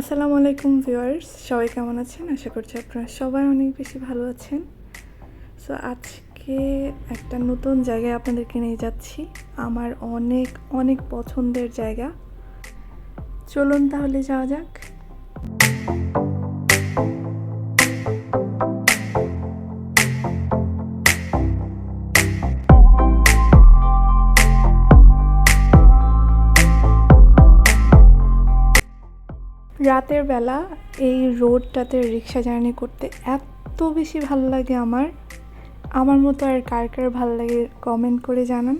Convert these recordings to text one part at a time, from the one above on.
আসসালামু আলাইকুম ভিউয়ার্স, সবাই কেমন আছেন? আশা করছি আপনারা সবাই অনেক বেশি ভালো আছেন। সো আজকে একটা নতুন জায়গায় আপনাদেরকে নিয়ে যাচ্ছি। আমার অনেক অনেক পছন্দের জায়গা। চলুন তাহলে যাওয়া যাক। রাতের বেলা এই রোডটাতে রিক্সা জার্নি করতে এত বেশি ভালো লাগে আমার। আমার মতো আর কার কার ভালো লাগে কমেন্ট করে জানান।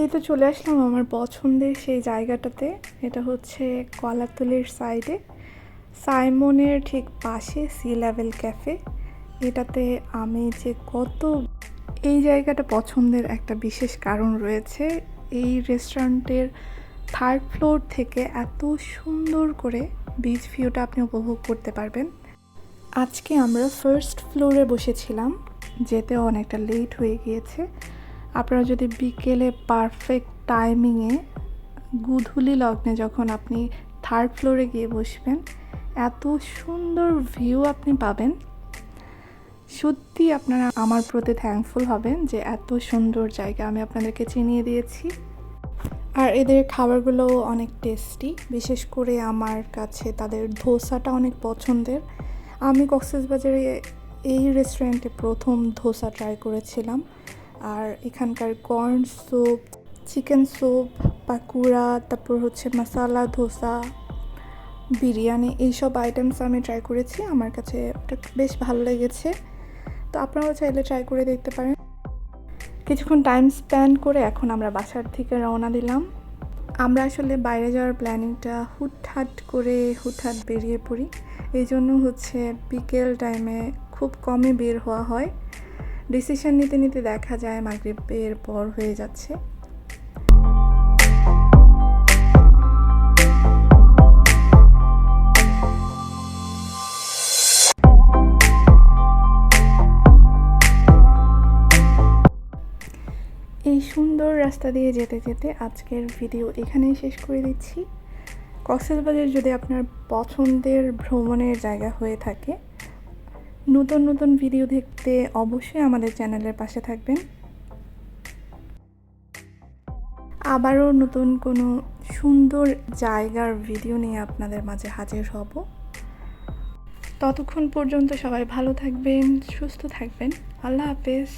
এই তো চলে আসলাম আমার পছন্দের সেই জায়গাটাতে। এটা হচ্ছে কলাতলির সাইডে সাইমনের ঠিক পাশে সি লেভেল ক্যাফে। এটাতে আমি যে কত এই জায়গাটা পছন্দের একটা বিশেষ কারণ রয়েছে। এই রেস্টুরেন্টের থার্ড ফ্লোর থেকে এত সুন্দর করে বিচ ভিউটা আপনি উপভোগ করতে পারবেন। আজকে আমরা ফার্স্ট ফ্লোরে বসেছিলাম। যেতে অনেকটা লেট হয়ে গিয়েছে। আপনারা যদি বিকেলে পারফেক্ট টাইমিংয়ে গুধুলি লগ্নে যখন আপনি থার্ড ফ্লোরে গিয়ে বসবেন, এত সুন্দর ভিউ আপনি পাবেন। সত্যি আপনারা আমার প্রতি থ্যাঙ্কফুল হবেন যে এত সুন্দর জায়গা আমি আপনাদেরকে চিনিয়ে দিয়েছি। আর এদের খাবারগুলোও অনেক টেস্টি বিশেষ করে আমার কাছে তাদের ধোসাটা অনেক পছন্দের। আমি কক্সেসবাজারে এই রেস্টুরেন্টে প্রথম ধোসা ট্রাই করেছিলাম। আর এখানকার corn soup chicken soup pakora, তারপর হচ্ছে মশালা ধোসা, বিরিয়ানি, এইসব আইটেমস আমি ট্রাই করেছি। আমার কাছে বেশ ভালো লেগেছে। তো আপনারাও চাইলে ট্রাই করে দেখতে পারেন। কিছুক্ষণ টাইম স্পেন্ড করে এখন আমরা বাসার থেকে রওনা দিলাম। আমরা আসলে বাইরে যাওয়ার প্ল্যানিংটা হুটহাট করে হুটহাট বেরিয়ে পড়ি। এই জন্য হচ্ছে বিকেল টাইমে খুব কমই বের হওয়া হয়। ডিসিশন নিতে নিতে দেখা যায়, মাগরিবের পর হয়ে যাচ্ছে। এই সুন্দর রাস্তা দিয়ে যেতে যেতে আজকের ভিডিও এখানেই শেষ করে দিচ্ছি। কক্সবাজার যদি আপনার পছন্দের ভ্রমণের জায়গা হয়ে থাকে নতুন নতুন ভিডিও দেখতে অবশ্যই আমাদের চ্যানেলের পাশে থাকবেন। আবারও নতুন কোনো সুন্দর জায়গার ভিডিও নিয়ে আপনাদের মাঝে হাজির হব। ততক্ষণ পর্যন্ত সবাই ভালো থাকবেন, সুস্থ থাকবেন। আল্লাহ হাফেজ।